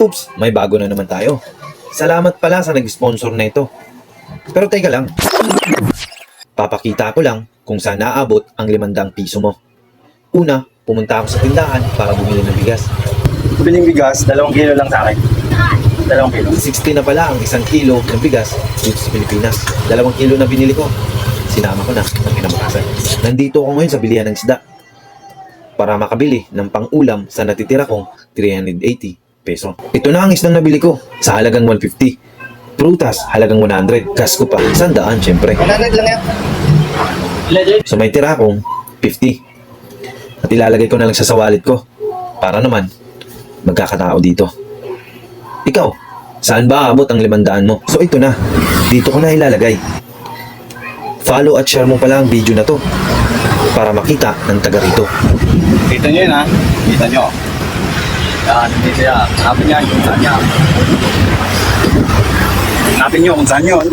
Oops, may bago na naman tayo. Salamat pala sa nag-sponsor na ito. Pero teka lang. Papakita ko lang kung saan naabot ang 500 piso mo. Una, pumunta ako sa tindahan para bumili ng bigas. Biling bigas, dalawang kilo lang sa akin. Dalawang kilo. 60 na pala ang isang kilo ng bigas dito sa Pilipinas. Dalawang kilo na binili ko. Sinama ko na ng kinamakasan. Nandito ako ngayon sa bilihan ng isda para makabili ng pang-ulam sa natitira kong 380 peso. Ito na ang isdang nabili ko sa halagang 150. Prutas, halagang 100. Gas ko pa, sandaan syempre. 100 lang yan. So may tira akong 50. At ilalagay ko na lang siya sa wallet ko. Para naman, magkakatao dito. Ikaw, saan ba aabot ang limandaan mo? So ito na, dito ko na ilalagay. Follow at share mo pala ang video na to para makita ng taga rito. Kita nyo yun ha. Kita nyo. Yan, hindi kaya. Sabi niya, kung saan niya. Natin niyo kung saan yun.